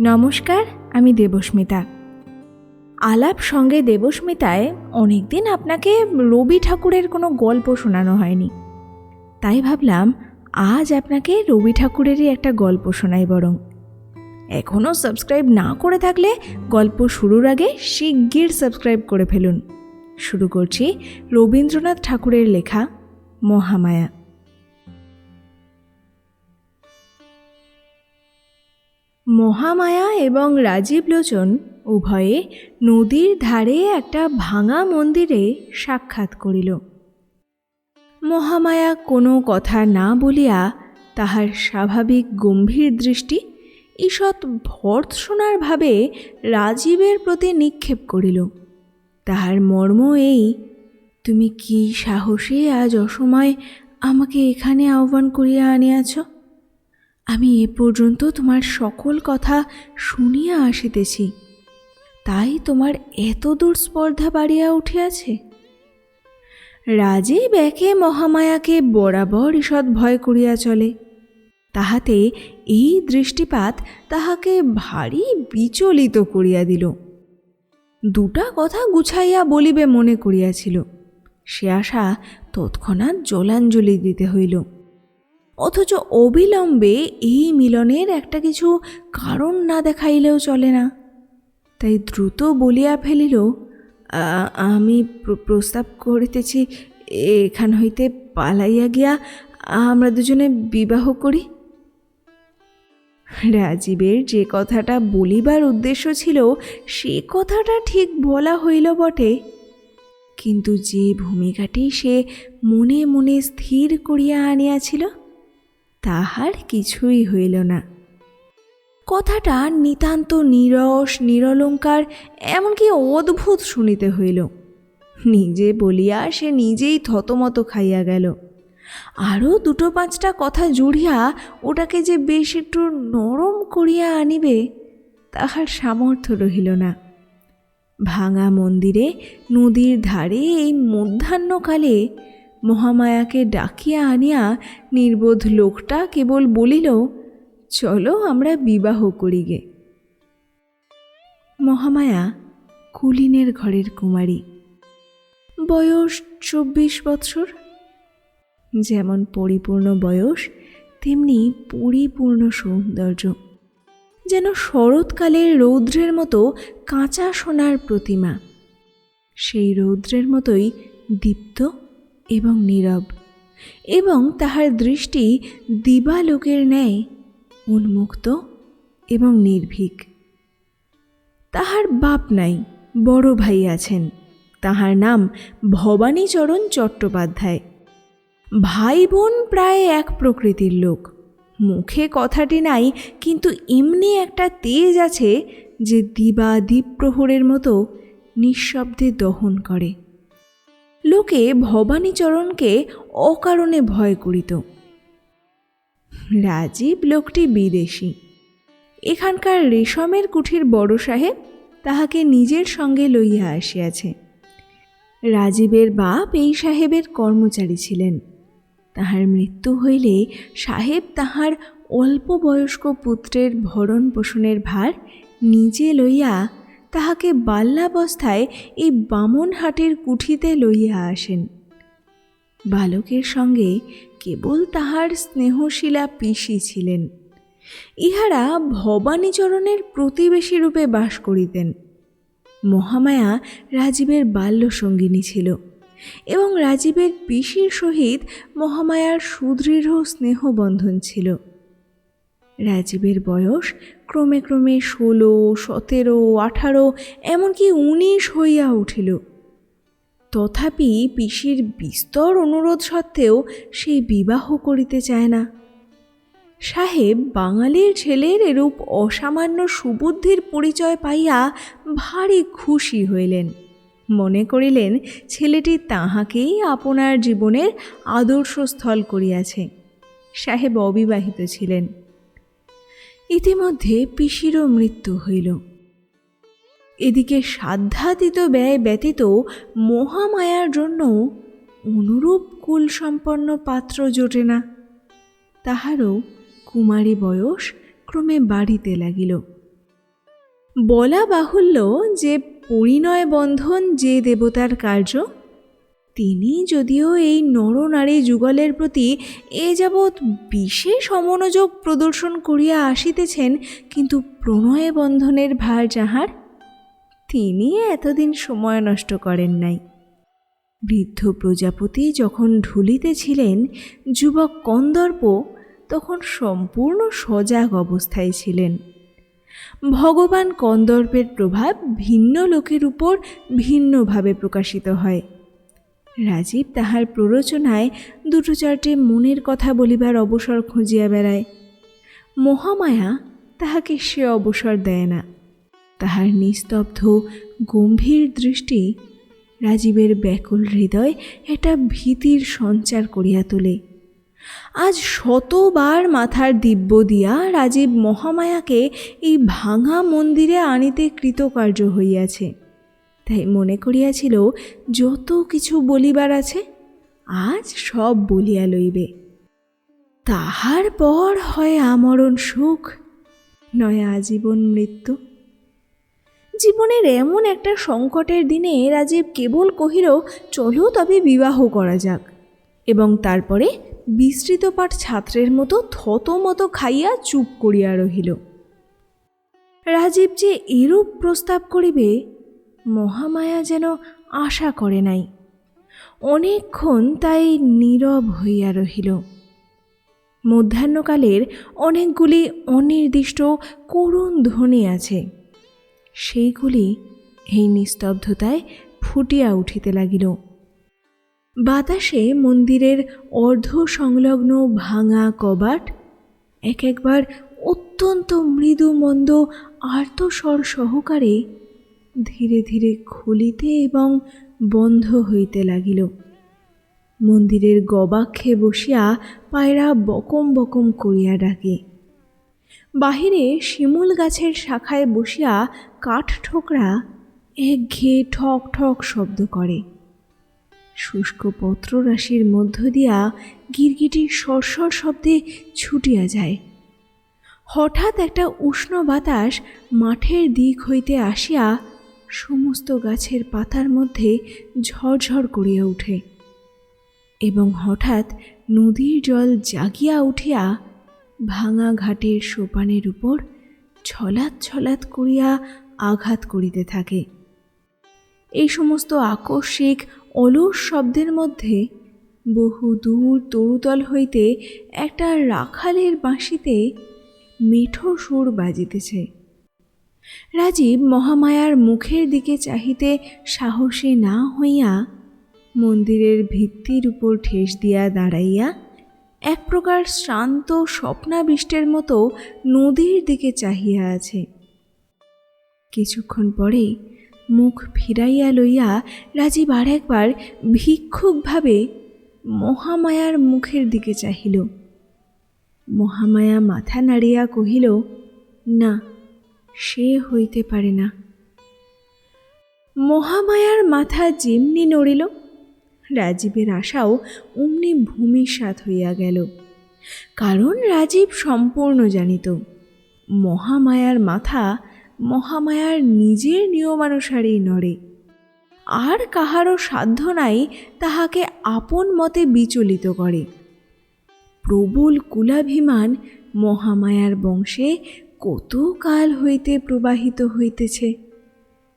নমস্কার, আমি দেবস্মিতা। আলাপ সঙ্গে দেবস্মিতায় অনেকদিন আপনাকে রবি ঠাকুরের কোনো গল্প শোনানো হয়নি। তাই ভাবলাম, আজ আপনাকে রবি ঠাকুরেরই একটা গল্প শোনাই বরং। এখনও সাবস্ক্রাইব না করে থাকলে গল্প শুরুর আগে শিগগির সাবস্ক্রাইব করে ফেলুন। শুরু করছি রবীন্দ্রনাথ ঠাকুরের লেখা মহামায়া। মহামায়া এবং রাজীব লোচন উভয়ে নদীর ধারে একটা ভাঙা মন্দিরে সাক্ষাৎ করিল। মহামায়া কোনো কথা না বলিয়া তাহার স্বাভাবিক গম্ভীর দৃষ্টি ঈষৎ ভর্ৎসনার ভাবে রাজীবের প্রতি নিক্ষেপ করিল। তাহার মর্ম এই, তুমি কি সাহসে আজ অসময় আমাকে এখানে আহ্বান করিয়া আনিয়াছ? আমি এ পর্যন্ত তোমার সকল কথা শুনিয়া আসিতেছি। তাই তোমার এত দূর স্পর্ধা বাড়িয়া উঠিয়াছে? রাজে ব্যাকে মহামায়াকে বরাবর ঈষৎ ভয় করিয়া চলে। তাহাতে এই দৃষ্টিপাত তাহাকে ভারী বিচলিত করিয়া দিল। দুটা কথা গুছাইয়া বলিবে মনে করিয়াছিল। সে আশা তৎক্ষণাৎ জলাঞ্জলি দিতে হইল। অথচ অবিলম্বে এই মিলনের একটা কিছু কারণ না দেখাইলেও চলে না। তাই দ্রুত বলিয়া ফেলিল আমি প্রস্তাব করিতেছি, এখান হইতে পালাইয়া গিয়া আমরা দুজনে বিবাহ করি। রাজীবের যে কথাটা বলিবার উদ্দেশ্য ছিল, সে কথাটা ঠিক বলা হইল বটে। কিন্তু যে ভূমিকাটি সে মনে মনে স্থির করিয়া আনিয়াছিল তাহার কিছুই হইল না। কথাটা নিতান্ত নিরস, নিরলঙ্কার, এমনকি অদ্ভুত শুনিতে হইল। নিজে বলিয়া সে নিজেই থতমত খাইয়া গেল। আরও দুটো পাঁচটা কথা জুড়িয়া ওটাকে যে বেশ একটু নরম করিয়া আনিবে, তাহার সামর্থ্য রহিল না। ভাঙা মন্দিরে নদীর ধারে এই মধ্যাহ্নকালে মহামায়াকে ডাকিয়া আনিয়া নির্বোধ লোকটা কেবল বলিল, চলো আমরা বিবাহ করি গে মহামায়া কুলিনের ঘরের কুমারী। বয়স চব্বিশ বছর। যেমন পরিপূর্ণ বয়স, তেমনি পরিপূর্ণ সৌন্দর্য। যেন শরৎকালের রৌদ্রের মতো কাঁচা সোনার প্রতিমা। সেই রৌদ্রের মতোই দীপ্ত এবং নীরব এবং তাহার দৃষ্টি দিবালোকের ন্যায়, উন্মুক্ত এবং নির্ভীক। তাহার বাপ নাই, বড় ভাই আছেন। তাহার নাম ভবানীচরণ চট্টোপাধ্যায়। ভাই বোন প্রায় এক প্রকৃতির লোক। মুখে কথাটি নাই, কিন্তু এমনি একটা তেজ আছে যে দিবা দ্বীপ্রহরের মতো নিঃশব্দে দহন করে। লোকে ভবানীচরণকে অকারণে ভয় করিত। রাজীব লোকটি বিদেশি। এখানকার রেশমের কুঠির বড় সাহেব তাহাকে নিজের সঙ্গে লইয়া আসিয়াছে। রাজীবের বাপ এই সাহেবের কর্মচারী ছিলেন। তাহার মৃত্যু হইলে সাহেব তাহার অল্প বয়স্ক পুত্রের ভরণ পোষণের ভার নিজে লইয়া তাহাকে বাল্যাবস্থায় এই বামনহাটের কুঠিতে লইয়া আসেন। বালকের সঙ্গে কেবল তাহার স্নেহশীলা পিসি ছিলেন। ইহারা ভবানীচরণের প্রতিবেশী রূপে বাস করিতেন। মহামায়া রাজীবের বাল্য সঙ্গিনী ছিল এবং রাজীবের পিসির সহিত মহামায়ার সুদৃঢ় স্নেহবন্ধন ছিল। রাজীবের বয়স ক্রমে ক্রমে ষোলো, সতেরো, আঠারো, এমনকি উনিশ হইয়া উঠিল। তথাপি পিসির বিস্তর অনুরোধ সত্ত্বেও সে বিবাহ করিতে চায় না। সাহেব বাঙালির ছেলের এরূপ অসামান্য সুবুদ্ধির পরিচয় পাইয়া ভারী খুশি হইলেন। মনে করিলেন ছেলেটি তাহাকেই আপনার জীবনের আদর্শস্থল করিয়াছে। সাহেব অবিবাহিত ছিলেন। ইতিমধ্যে পিসিরও মৃত্যু হইল। এদিকে সাধ্যাতীত ব্যয় ব্যতীত মহামায়ার জন্য অনুরূপ কুলসম্পন্ন পাত্র জোটে না। তাহারও কুমারী বয়স ক্রমে বাড়িতে লাগিল। বলা বাহুল্য যে পরিণয় বন্ধন যে দেবতার কার্য তিনি যদিও এই নরনারী যুগলের প্রতি এ যাবৎ বিশেষ অমনোযোগ প্রদর্শন করিয়া আসিতেছেন, কিন্তু প্রণয় বন্ধনের ভার যাহার, তিনি এতদিন সময় নষ্ট করেন নাই। বৃদ্ধ প্রজাপতি যখন ঢুলিতেছিলেন, যুবক কন্দর্প তখন সম্পূর্ণ সজাগ অবস্থায় ছিলেন। ভগবান কন্দর্পের প্রভাব ভিন্ন লোকের উপর ভিন্নভাবে প্রকাশিত হয়। রাজীব তাহার প্ররোচনায় দুটো চারটে মনের কথা বলিবার অবসর খুঁজিয়া বেড়ায়। মহামায়া তাহাকে সে অবসর দেয় না। তাহার নিস্তব্ধ, গম্ভীর দৃষ্টি রাজীবের ব্যাকুল হৃদয় একটা ভীতির সঞ্চার করিয়া তোলে। আজ শতবার মাথার দিব্য দিয়া রাজীব মহামায়াকে এই ভাঙা মন্দিরে আনিতে কৃতকার্য হইয়াছে। তাই মনে করিয়াছিল, যত কিছু বলিবার আছে, আজ সব বলিয়া লইবে। তাহার পর হয় আমরণ সুখ, নয় আজীবন মৃত্যু। জীবনের এমন একটা সংকটের দিনে রাজীব কেবল কহিল, চলো তবে বিবাহ করা যাক। এবং তারপরে বিস্তৃত পাঠ ছাত্রের মতো থতমত খাইয়া চুপ করিয়া রহিল। রাজীব যে এরূপ প্রস্তাব করিবে মহামায়া যেন আশা করে নাই। অনেকক্ষণ তাই নীরব হইয়া রহিল। মধ্যাহ্নকালের অনেকগুলি অনির্দিষ্ট করুণ ধ্বনি আছে। সেইগুলি এই নিস্তব্ধতায় ফুটিয়া উঠিতে লাগিল। বাতাসে মন্দিরের অর্ধ সংলগ্ন ভাঙা কবাট, এক একবার অত্যন্ত মৃদু মন্দ আর্তস্বর সহকারে ধীরে ধীরে খুলিতে এবং বন্ধ হইতে লাগিল। মন্দিরের গবাক্ষে বসিয়া পায়রা বকম বকম করিয়া ডাকে। বাহিরে শিমুল গাছের শাখায় বসিয়া কাঠ ঠোকরা এক ঘেয়ে ঠক ঠক শব্দ করে। শুষ্ক পত্ররাশির মধ্য দিয়া গিরগিটি সরসর শব্দে ছুটিয়া যায়। হঠাৎ একটা উষ্ণ বাতাস মাঠের দিক হইতে আসিয়া সমস্ত গাছের পাতার মধ্যে ঝরঝর করিয়া উঠে এবং হঠাৎ নদীর জল জাগিয়া উঠিয়া ভাঙা ঘাটের সোপানের উপর ছলাৎ ছলাৎ করিয়া আঘাত করিতে থাকে। এই সমস্ত আকস্মিক অলস শব্দের মধ্যে বহু দূর তরুতল হইতে একটা রাখালের বাঁশিতে মেঠো সুর বাজিতেছে। রাজীব মহামায়ার মুখের দিকে চাহিতে সাহসী না হইয়া মন্দিরের ভিত্তির উপর ঠেস দিয়া দাঁড়াইয়া এক প্রকার শান্ত স্বপ্নাবিষ্টের মতো নদীর দিকে চাহিয়া আছে। কিছুক্ষণ পরে মুখ ফিরাইয়া লইয়া রাজীব আর একবার ভিক্ষুকভাবে মহামায়ার মুখের দিকে চাহিল। মহামায়া মাথা নাড়িয়া কহিল, না সে হইতে পারে না। মহামায়ার মাথা যেমনি নড়িল, রাজীবের আশাও অমনি ভূমিসাৎ হইয়া গেল। কারণ রাজীব সম্পূর্ণ জানিত, মহামায়ার মাথা মহামায়ার নিজের নিয়মানুসারেই নড়ে। আর কাহারও সাধ্য নাই তাহাকে আপন মতে বিচলিত করে। প্রবল কুলাভিমান মহামায়ার বংশে কত কাল হইতে প্রবাহিত হইতেছে?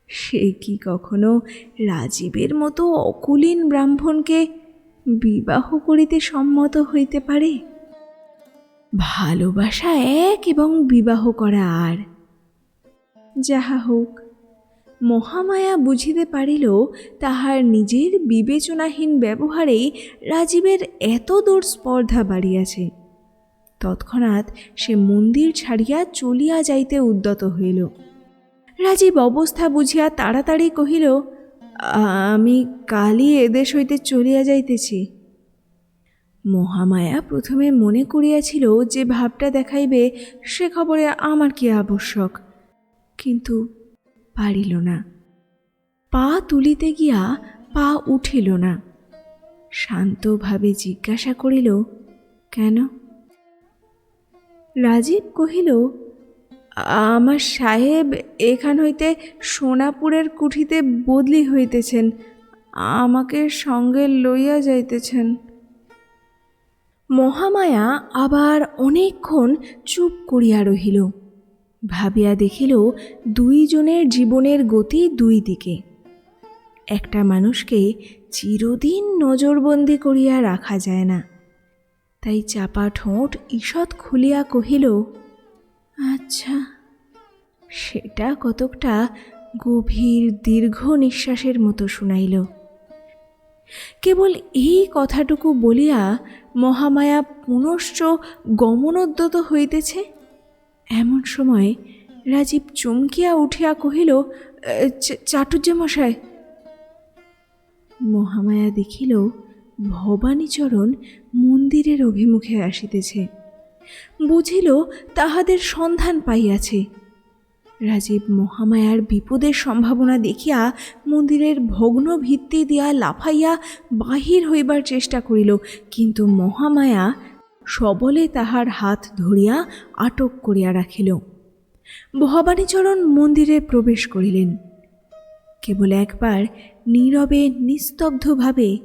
সে কি কখনো রাজীবের মতো অকুলীন ব্রাহ্মণকে বিবাহ করিতে সম্মত হইতে পারে? ভালোবাসা এক এবং বিবাহ করা আর। যাহা হোক, মহামায়া বুঝিতে পারিল তাহার নিজের বিবেচনাহীন ব্যবহারেই রাজীবের এত দূর স্পর্ধা বাড়িয়াছে। তৎক্ষণাৎ সে মন্দির ছাড়িয়া চলিয়া যাইতে উদ্যত হইল। রাজীব অবস্থা বুঝিয়া তাড়াতাড়ি কহিল, আমি কালই এদেশ হইতে চলিয়া যাইতেছি। মহামায়া প্রথমে মনে করিয়াছিল যে ভাবটা দেখাইবে, সে খবরে আমার কি আবশ্যক? কিন্তু পারিল না। পা তুলিতে গিয়া পা উঠিল না। শান্তভাবে জিজ্ঞাসা করিল, কেন? রাজীব কহিল, আমার সাহেব এখান হইতে সোনাপুরের কুঠিতে বদলি হইতেছেন, আমাকে সঙ্গে লইয়া যাইতেছেন। মহামায়া আবার অনেকক্ষণ চুপ করিয়া রহিল, ভাবিয়া দেখিল দুইজনের জীবনের গতি দুই দিকে। একটা মানুষকে চিরদিন নজরবন্দি করিয়া রাখা যায় না। তাই চাপা ঠোঁট ঈষৎ খুলিয়া কহিল আচ্ছা সেটা কতকটা গভীর দীর্ঘ নিঃশ্বাসের মতো শুনাইল। কেবল এই কথাটুকু বলিয়া মহামায়া পুনশ্চ গমনোদ্যত হইতেছে? এমন সময় রাজীব চমকিয়া উঠিয়া কহিল চাটুর্য মশাই মহামায়া দেখিল ভবানীচরণ মন্দিরের অভিমুখে আসিতেছে। বুঝিল তাহাদের সন্ধান পাইয়াছে। রাজীব মহামায়ার বিপদের সম্ভাবনা দেখিয়া মন্দিরের ভগ্ন ভিত্তি দিয়া লাফাইয়া বাহির হইবার চেষ্টা করিল, কিন্তু মহামায়া সবলে তাহার হাত ধরিয়া আটক করিয়া রাখিল। ভবানীচরণ মন্দিরে প্রবেশ করিলেন। কেবল একবার নীরবে, নিস্তব্ধভাবে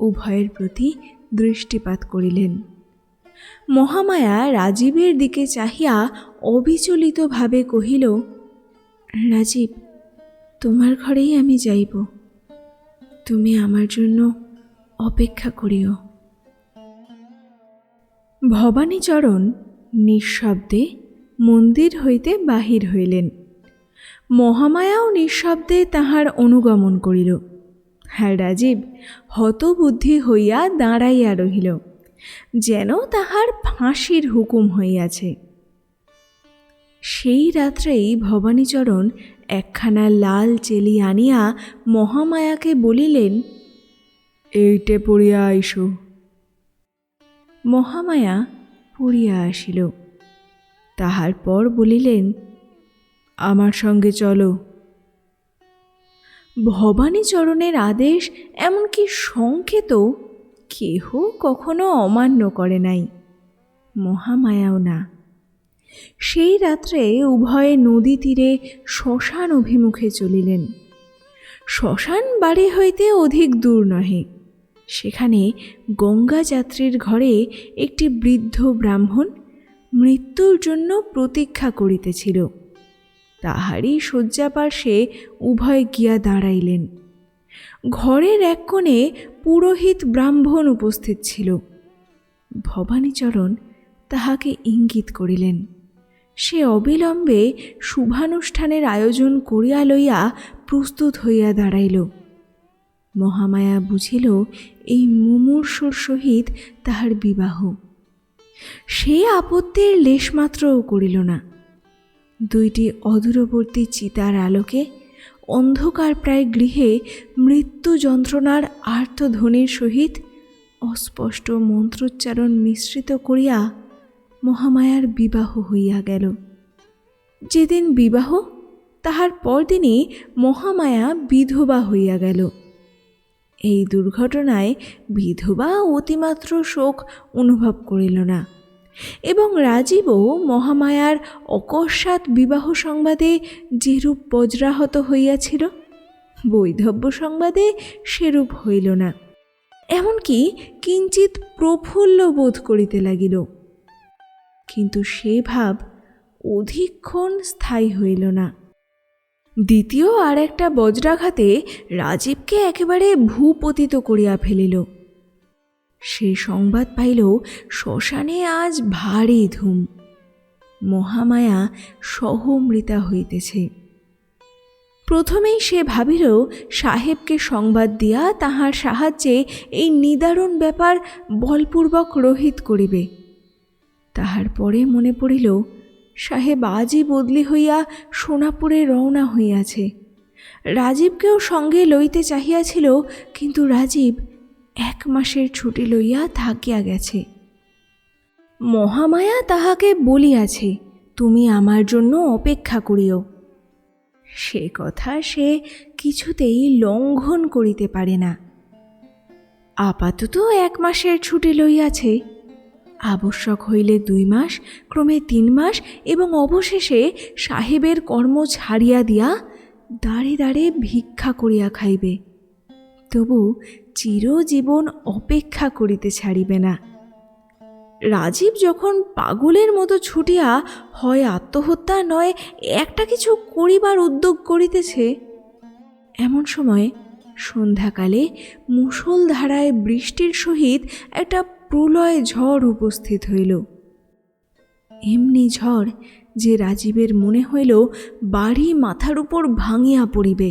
উভয়ের প্রতি দৃষ্টিপাত করিলেন। মহামায়া রাজীবের দিকে চাহিয়া অবিচলিতভাবে কহিল, রাজীব, তোমার ঘরেই আমি যাইব। তুমি আমার জন্য অপেক্ষা করিও। ভবানীচরণ নিঃশব্দে মন্দির হইতে বাহির হইলেন। মহামায়াও নিঃশব্দে তাহার অনুগমন করিল। হ্যাঁ রাজীব, হতবুদ্ধি হইয়া দাঁড়াইয়া রহিল, যেন তাহার ফাঁসির হুকুম হইয়াছে। সেই রাত্রেই ভবানীচরণ একখানা লাল চেলি আনিয়া মহামায়াকে বলিলেন, এইটে পড়িয়া আইসো। মহামায়া পড়িয়া আসিল। তাহার পর বলিলেন, আমার সঙ্গে চলো। ভবানীচরণের আদেশ এমনকি সংকেত কেহ কখনো অমান্য করে নাই। মহামায়াও না। সেই রাত্রে উভয়ে নদী তীরে শ্মশান অভিমুখে চলিলেন। শ্মশান বাড়ি হইতে অধিক দূর নহে। সেখানে গঙ্গা যাত্রীর ঘরে একটি বৃদ্ধ ব্রাহ্মণ মৃত্যুর জন্য প্রতীক্ষা করিতেছিল। তাহারই শয্যাপার্শ্বে উভয় গিয়া দাঁড়াইলেন। ঘরের এক কোণে পুরোহিত ব্রাহ্মণ উপস্থিত ছিল। ভবানীচরণ তাহাকে ইঙ্গিত করিলেন, সে অবিলম্বে শুভানুষ্ঠানের আয়োজন করিয়া লইয়া প্রস্তুত হইয়া দাঁড়াইল। মহামায়া বুঝিল এই মুমূর্ষুর সহিত তাহার বিবাহ। সে আপত্তির লেশমাত্রও করিল না। দুইটি অদূরবর্তী চিতার আলোকে অন্ধকার প্রায় গৃহে মৃত্যু যন্ত্রণার আর্তধ্বনির সহিত অস্পষ্ট মন্ত্রোচ্চারণ মিশ্রিত করিয়া মহামায়ার বিবাহ হইয়া গেল। যেদিন বিবাহ, তাহার পরদিনই মহামায়া বিধবা হইয়া গেল। এই দুর্ঘটনায় বিধবা অতিমাত্র শোক অনুভব করিল না। এবং রাজীবও মহামায়ার অকস্মাৎ বিবাহ সংবাদে যেরূপ বজ্রাহত হইয়াছিল, বৈধব্য সংবাদে সেরূপ হইল না। এমনকি কিঞ্চিত প্রফুল্ল বোধ করিতে লাগিল। কিন্তু সে ভাব অধিকক্ষণ স্থায়ী হইল না। দ্বিতীয় আর একটা বজ্রাঘাতে রাজীবকে একেবারে ভূপতিত করিয়া ফেলিল। সে সংবাদ পাইল শ্মশানে আজ ভারী ধুম। মহামায়া সহমৃতা হইতেছে। প্রথমেই সে ভাবিল সাহেবকে সংবাদ দিয়া তাহার সাহায্যে এই নিদারুণ ব্যাপার বলপূর্বক রহিত করিবে। তাহার পরে মনে পড়িল, সাহেব আজই বদলি হইয়া সোনাপুরে রওনা হইয়াছে। রাজীবকেও সঙ্গে লইতে চাহিয়াছিল, কিন্তু রাজীব এক মাসের ছুটি লইয়া থাকিয়া গেছে। মহামায়া তাহাকে বলিয়াছে, তুমি আমার জন্য অপেক্ষা করিও সে কথা সে কিছুতেই লঙ্ঘন করিতে পারে না। আপাতত এক মাসের ছুটি লইয়াছে। আবশ্যক হইলে দুই মাস, ক্রমে তিন মাস এবং অবশেষে সাহেবের কর্ম ছাড়িয়া দিয়া দাঁড়ে দাঁড়ে ভিক্ষা করিয়া খাইবে। তবু চিরজীবন অপেক্ষা করিতে ছাড়িবে না। রাজীব যখন পাগলের মতো ছুটিয়া হয় আত্মহত্যা নয়, একটা কিছু করিবার উদ্যোগ করিতেছে, এমন সময় সন্ধ্যাকালে মুষলধারায় বৃষ্টির সহিত একটা প্রলয় ঝড় উপস্থিত হইল। এমনি ঝড় যে রাজীবের মনে হইল, বাড়ি মাথার উপর ভাঙিয়া পড়িবে।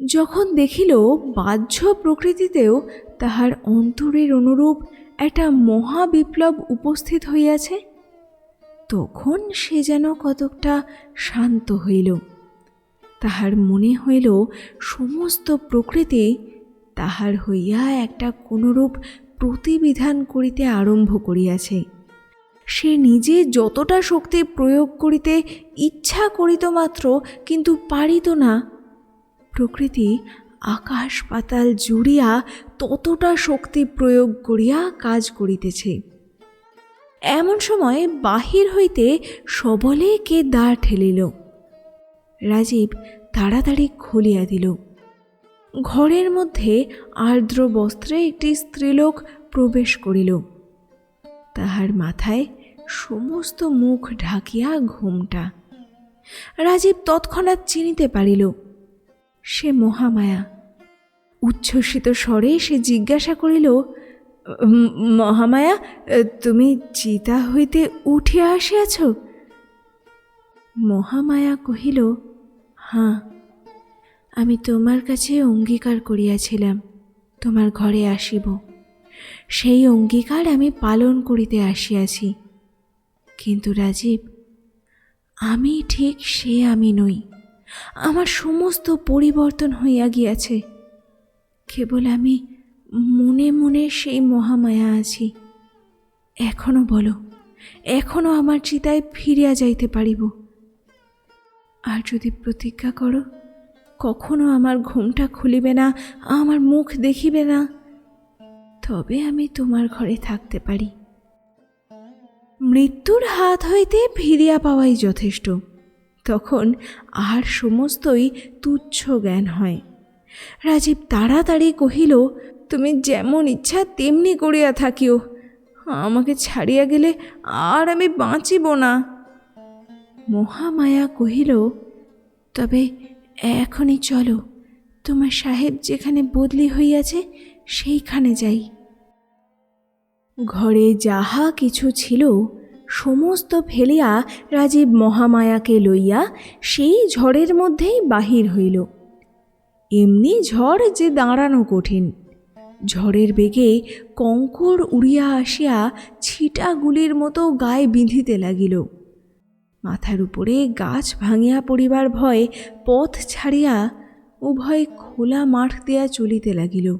যখন দেখিল বাহ্য প্রকৃতিতেও তাহার অন্তরের অনুরূপ একটা মহাবিপ্লব উপস্থিত হইয়াছে, তখন সে যেন কতকটা শান্ত হইল। তাহার মনে হইল সমস্ত প্রকৃতি তাহার হইয়া একটা কোনরূপ প্রতিবিধান করিতে আরম্ভ করিয়াছে। সে নিজে যতটা শক্তি প্রয়োগ করিতে ইচ্ছা করিত মাত্র, কিন্তু পারিত না। প্রকৃতি আকাশ পাতাল জুড়িয়া ততটা শক্তি প্রয়োগ করিয়া কাজ করিতেছে। এমন সময় বাহির হইতে সবলে কে দ্বার ঠেলিল। রাজীব তাড়াতাড়ি খুলিয়া দিল। ঘরের মধ্যে আর্দ্র বস্ত্রে একটি স্ত্রীলোক প্রবেশ করিল। তাহার মাথায় সমস্ত মুখ ঢাকিয়া ঘুমটা। রাজীব তৎক্ষণাৎ চিনিতে পারিল সে মহামায়া। উচ্ছ্বসিত স্বরে সে জিজ্ঞাসা করিল মহামায়া, তুমি চিতা হইতে উঠিয়া আসিয়াছ? মহামায়া কহিল, হাঁ, আমি তোমার কাছে অঙ্গীকার করিয়াছিলাম, তোমার ঘরে আসিব। সেই অঙ্গীকার আমি পালন করিতে আসিয়াছি। কিন্তু রাজীব, আমি ঠিক সে আমি নই। আমার সমস্ত পরিবর্তন হইয়া গিয়াছে। কেবল আমি মনে মনে সেই মহামায়া আছি। এখনও বলো, এখনও আমার চিতায় ফিরিয়া যাইতে পারিব। আর যদি প্রতিজ্ঞা করো, কখনো আমার ঘুমটা খুলিবে না, আমার মুখ দেখিবে না, তবে আমি তোমার ঘরে থাকতে পারি। মৃত্যুর হাত হইতে ফিরিয়া পাওয়াই যথেষ্ট। তখন আর সমস্তই তুচ্ছ জ্ঞান হয়। রাজীব তাড়াতাড়ি কহিল, তুমি যেমন ইচ্ছা তেমনি করিয়া থাকিও। আমাকে ছাড়িয়া গেলে আর আমি বাঁচিব না। মহামায়া কহিল, তবে এখনই চলো। তোমার সাহেব যেখানে বদলি হইয়াছে, সেইখানে যাই। ঘরে যাহা কিছু ছিল সমস্ত ফেলিয়া রাজীব মহামায়াকে লইয়া সেই ঝড়ের মধ্যেই বাহির হইল। এমনি ঝড় যে দাঁড়ানো কঠিন। ঝড়ের বেগে কঙ্কর উড়িয়া আসিয়া ছিটাগুলির মতো গায়ে বিঁধিতে লাগিল। মাথার উপরে গাছ ভাঙিয়া পড়িবার ভয় পথ ছাড়িয়া উভয় খোলা মাঠ দিয়া চলিতে লাগিল।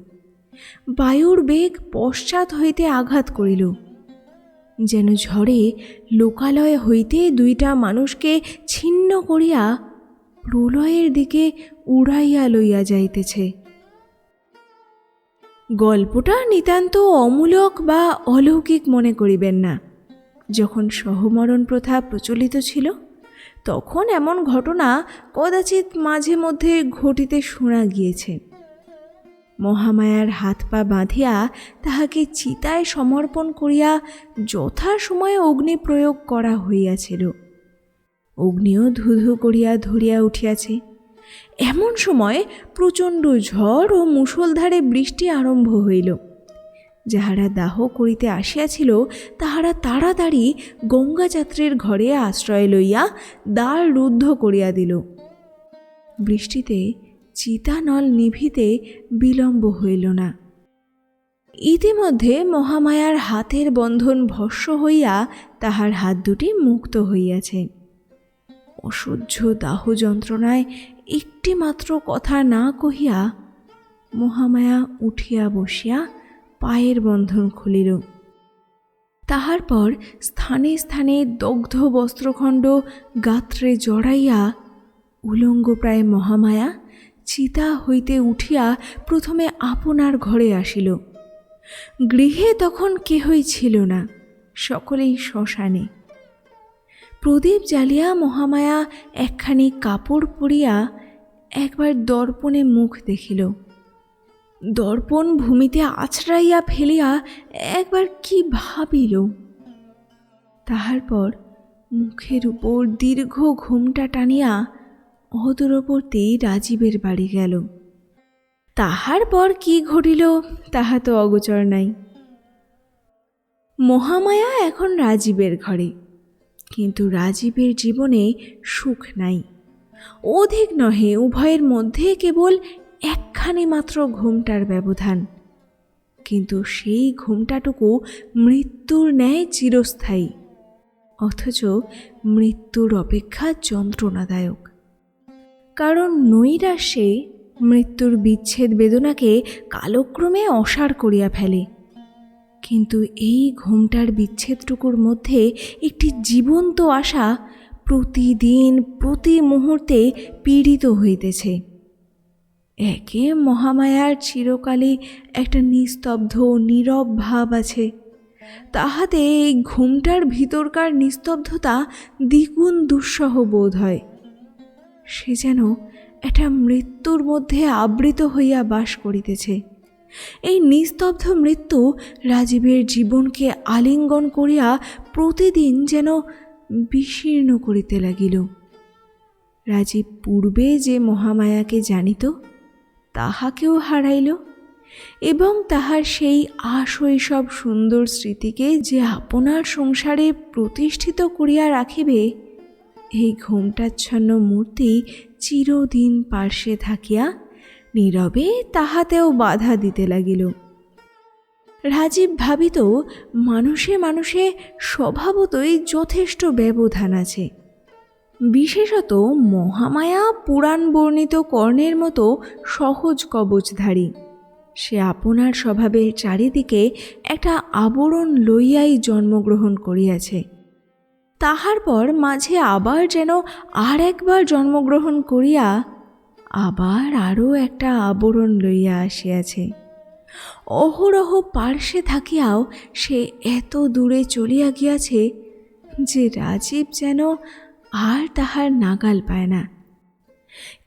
বায়ুর বেগ পশ্চাৎ হইতে আঘাত করিল। যেন ঝড়ে লোকালয় হইতে দুইটা মানুষকে ছিন্ন করিয়া প্রলয়ের দিকে উড়াইয়া লইয়া যাইতেছে। গল্পটা নিতান্ত অমূলক বা অলৌকিক মনে করিবেন না। যখন সহমরণ প্রথা প্রচলিত ছিল, তখন এমন ঘটনা কদাচিৎ মাঝে মধ্যে ঘটিতে শোনা গিয়েছে। মহামায়ার হাত পা বাঁধিয়া তাহাকে চিতায় সমর্পণ করিয়া যথা সময়ে অগ্নি প্রয়োগ করা হইয়াছিল। অগ্নিও ধুধু করিয়া ধরিয়া উঠিয়াছে। এমন সময় প্রচণ্ড ঝড় ও মুষলধারে বৃষ্টি আরম্ভ হইল। যাহারা দাহ করিতে আসিয়াছিল, তাহারা তাড়াতাড়ি গঙ্গাযাত্রীর ঘরে আশ্রয় লইয়া দ্বার রুদ্ধ করিয়া দিল। বৃষ্টিতে চিতানল নিভিতে বিলম্ব হইল না। ইতিমধ্যে মহামায়ার হাতের বন্ধন ভস্য হইয়া তাহার হাত দুটি মুক্ত হইয়াছে। অসহ্য দাহ যন্ত্রণায় একটি মাত্র কথা না কহিয়া মহামায়া উঠিয়া বসিয়া পায়ের বন্ধন খুলিল। তাহার পর স্থানে স্থানে দগ্ধ বস্ত্রখণ্ড গাত্রে জড়াইয়া উলঙ্গ প্রায় মহামায়া চিতা হইতে উঠিয়া প্রথমে আপনার ঘরে আসিল। গৃহে তখন কেহই ছিল না, সকলেই শ্মশানে। প্রদীপ জ্বালিয়া মহামায়া একখানি কাপড় পরিয়া একবার দর্পণে মুখ দেখিল। দর্পণ ভূমিতে আছড়াইয়া ফেলিয়া একবার কি ভাবিল? তাহার পর মুখের উপর দীর্ঘ ঘুমটা টানিয়া অদূরবর্তী রাজীবের বাড়ি গেল। তাহার পর কি ঘটিল, তাহা তো অগোচর নাই। মহামায়া এখন রাজীবের ঘরে, কিন্তু রাজীবের জীবনে সুখ নাই। অধিক নহে, উভয়ের মধ্যে কেবল একখানি মাত্র ঘুমটার ব্যবধান। কিন্তু সেই ঘুমটাটুকু মৃত্যুর ন্যায় চিরস্থায়ী, অথচ মৃত্যুর অপেক্ষা যন্ত্রণাদায়ক। কারণ নৈরাশ্যে মৃত্যুর বিচ্ছেদ বেদনাকে কালক্রমে অসার করিয়া ফেলে। কিন্তু এই ঘুমটার বিচ্ছেদটুকুর মধ্যে একটি জীবন্ত আশা প্রতিদিন, প্রতি মুহূর্তে পীড়িত হইতেছে। একে মহামায়ার চিরকালই একটা নিস্তব্ধ নীরব ভাব আছে। তাহাতে এই ঘুমটার ভিতরকার নিস্তব্ধতা দ্বিগুণ দুঃসহ বোধ হয়। সে যেন একটা মৃত্যুর মধ্যে আবৃত হইয়া বাস করিতেছে। এই নিস্তব্ধ মৃত্যু রাজীবের জীবনকে আলিঙ্গন করিয়া প্রতিদিন যেন বিশীর্ণ করিতে লাগিল। রাজীব পূর্বে যে মহামায়াকে জানিত, তাহাকেও হারাইল এবং তাহার সেই আশৈশব সুন্দর স্মৃতিকে যে আপনার সংসারে প্রতিষ্ঠিত করিয়া রাখিবে এই ঘোমটাচ্ছন্ন মূর্তি চিরদিন পার্শ্বে থাকিয়া নীরবে তাহাতেও বাধা দিতে লাগিল। রাজীব ভাবিত মানুষে মানুষে স্বভাবতই যথেষ্ট ব্যবধান আছে। বিশেষত মহামায়া পুরাণ বর্ণিত কর্ণের মতো সহজ কবচধারী। সে আপনার স্বভাবের চারিদিকে একটা আবরণ লইয়াই জন্মগ্রহণ করিয়াছে। তাহার পর মাঝে আবার যেন আর একবার জন্মগ্রহণ করিয়া আবার আরও একটা আবরণ লইয়া আসিয়াছে। অহরহ পার্শ্বে থাকিয়াও সে এত দূরে চলিয়া গিয়াছে যে রাজীব যেন আর তাহার নাগাল পায় না।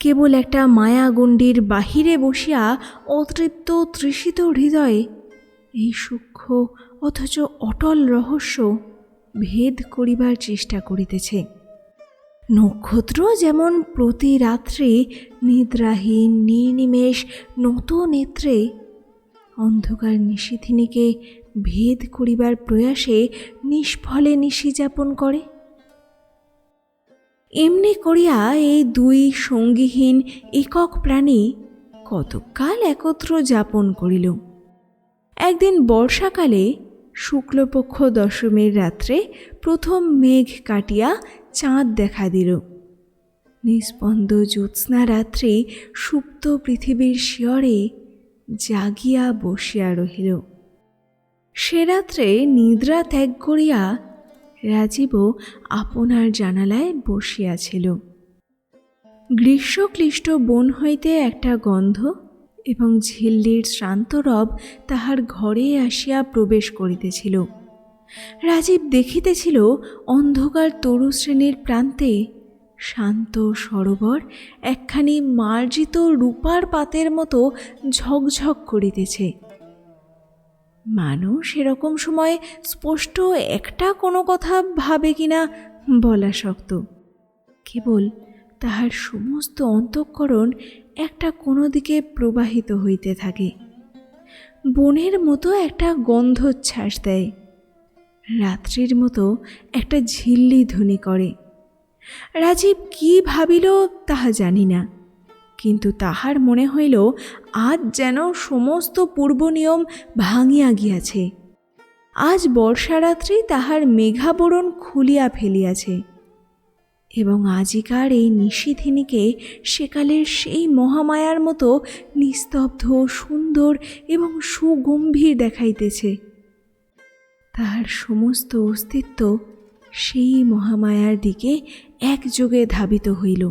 কেবল একটা মায়াগণ্ডির বাহিরে বসিয়া অতৃপ্ত তৃষিত হৃদয়ে এই সূক্ষ্ম অথচ অটল রহস্য ভেদ করিবার চেষ্টা করিতেছে। নক্ষত্র যেমন প্রতি রাত্রে নিদ্রাহীন, নির্নিমেষ নত নেত্রে অন্ধকার নিশিথিনীকে ভেদ করিবার প্রয়াসে নিষ্ফলে নিশি যাপন করে। এমনি করিয়া এই দুই সঙ্গীহীন একক প্রাণী কতকাল একত্র যাপন করিল। একদিন বর্ষাকালে শুক্লপক্ষ দশমীর রাত্রে প্রথম মেঘ কাটিয়া চাঁদ দেখা দিল। নিস্পন্দ জ্যোৎস্না রাত্রে সুপ্ত পৃথিবীর শিয়রে জাগিয়া বসিয়া রহিল। সে রাত্রে নিদ্রা ত্যাগ করিয়া রাজীবও আপনার জানালায় বসিয়াছিল। গ্রীষ্মক্লিষ্ট বন হইতে একটা গন্ধ এবং ঝিল্লির শ্রান্ত রব তাহার ঘরে আসিয়া প্রবেশ করিতেছিল। রাজীব দেখিতেছিল অন্ধকার তরু শ্রেণির প্রান্তে শান্ত সরোবর একখানি মার্জিত রূপার পাতের মতো ঝকঝক করিতেছে। মানুষ এরকম সময় স্পষ্ট একটা কোনো কথা ভাবে কিনা বলা শক্ত। কেবল তাহার সমস্ত অন্তঃকরণ একটা কোনো দিকে প্রবাহিত হইতে থাকে। বনের মতো একটা গন্ধচ্ছ্বাস দেয়। রাত্রির মতো একটা ঝিল্লি ধ্বনি করে। রাজীব কি ভাবিল তাহা জানি না। কিন্তু তাহার মনে হইল, আজ যেন সমস্ত পূর্ব নিয়ম ভাঙিয়া গিয়াছে। আজ বর্ষারাত্রি তাহার মেঘাবরণ খুলিয়া ফেলিয়াছে। এবং আজিকার এই নিশিথিনীকে সেকালের সেই মহামায়ার মতো নিস্তব্ধ, সুন্দর এবং সুগম্ভীর দেখাইতেছে। তাহার সমস্ত অস্তিত্ব সেই মহামায়ার দিকে একযোগে ধাবিত হইল।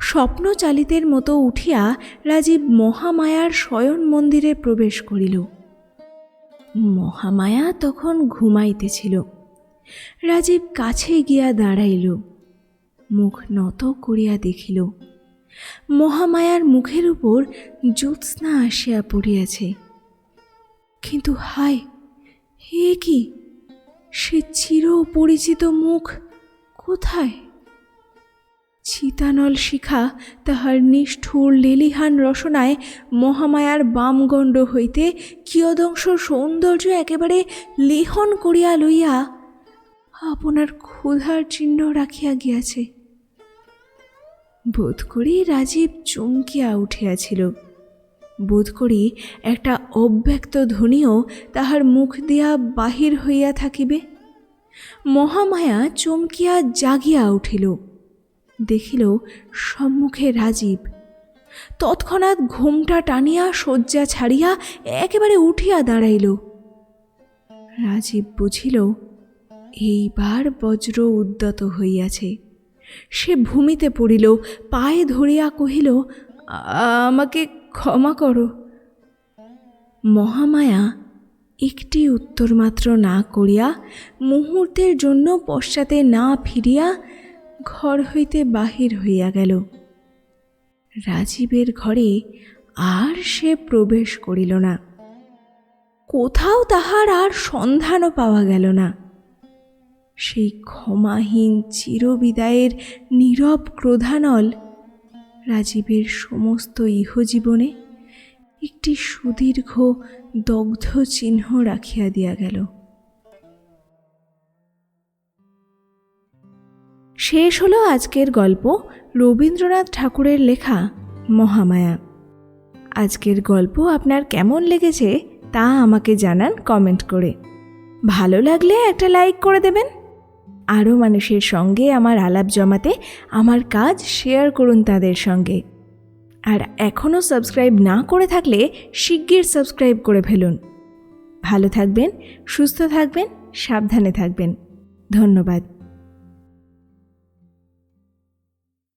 স্বপ্নচালিতের মতো উঠিয়া রাজীব মহামায়ার শয়ন মন্দিরে প্রবেশ করিল। মহামায়া তখন ঘুমাইতেছিল। রাজীব কাছে গিয়া দাঁড়াইল। মুখ নত করিয়া দেখিল, মহামায়ার মুখের উপর জ্যোৎস্না আসিয়া পড়িয়াছে। কিন্তু হায়, হে কি? সে চির পরিচিত মুখ কোথায়? চিতানল শিখা তাহার নিষ্ঠুর লেলিহান রসনায় মহামায়ার বামগণ্ড হইতে কিয়দংশ সৌন্দর্য একেবারে লেহন করিয়া লইয়া আপনার ক্ষুধার চিহ্ন রাখিয়া গিয়াছে। বোধ করি রাজীব চমকিয়া উঠিয়াছিল। বোধ করি একটা অব্যক্ত ধ্বনিও তাহার মুখ দিয়া বাহির হইয়া থাকিবে। মহামায়া চমকিয়া জাগিয়া উঠিল। দেখিল সম্মুখে রাজীব। তৎক্ষণাৎ ঘোমটা টানিয়া শয্যা ছাড়িয়া একেবারে উঠিয়া দাঁড়াইল। রাজীব বুঝিল, এইবার বজ্র উদ্যত হইয়াছে। সে ভূমিতে পড়িল, পায়ে ধরিয়া কহিল, আমাকে ক্ষমা করো। মহামায়া একটি উত্তর মাত্র না করিয়া মুহূর্তের জন্য পশ্চাতে না ফিরিয়া ঘর হইতে বাহির হইয়া গেল। রাজীবের ঘরে আর সে প্রবেশ করিল না। কোথাও তাহার আর সন্ধানও পাওয়া গেল না। সেই ক্ষমাহীন চিরবিদায়ের নীরব ক্রোধানল রাজীবের সমস্ত ইহজীবনে একটি সুদীর্ঘ দগ্ধ চিহ্ন রাখিয়া দিয়া গেল। শেষ হলো আজকের গল্প রবীন্দ্রনাথ ঠাকুরের লেখা মহামায়া। আজকের গল্প আপনার কেমন লেগেছে তা আমাকে জানান কমেন্ট করে। ভালো লাগলে একটা লাইক করে দেবেন। আরও মানুষের সঙ্গে আমার আলাপ জমাতে আমার কাজ শেয়ার করুন তাদের সঙ্গে। আর এখনও সাবস্ক্রাইব না করে থাকলে শিগগির সাবস্ক্রাইব করে ফেলুন। ভালো থাকবেন, সুস্থ থাকবেন, সাবধানে থাকবেন। ধন্যবাদ।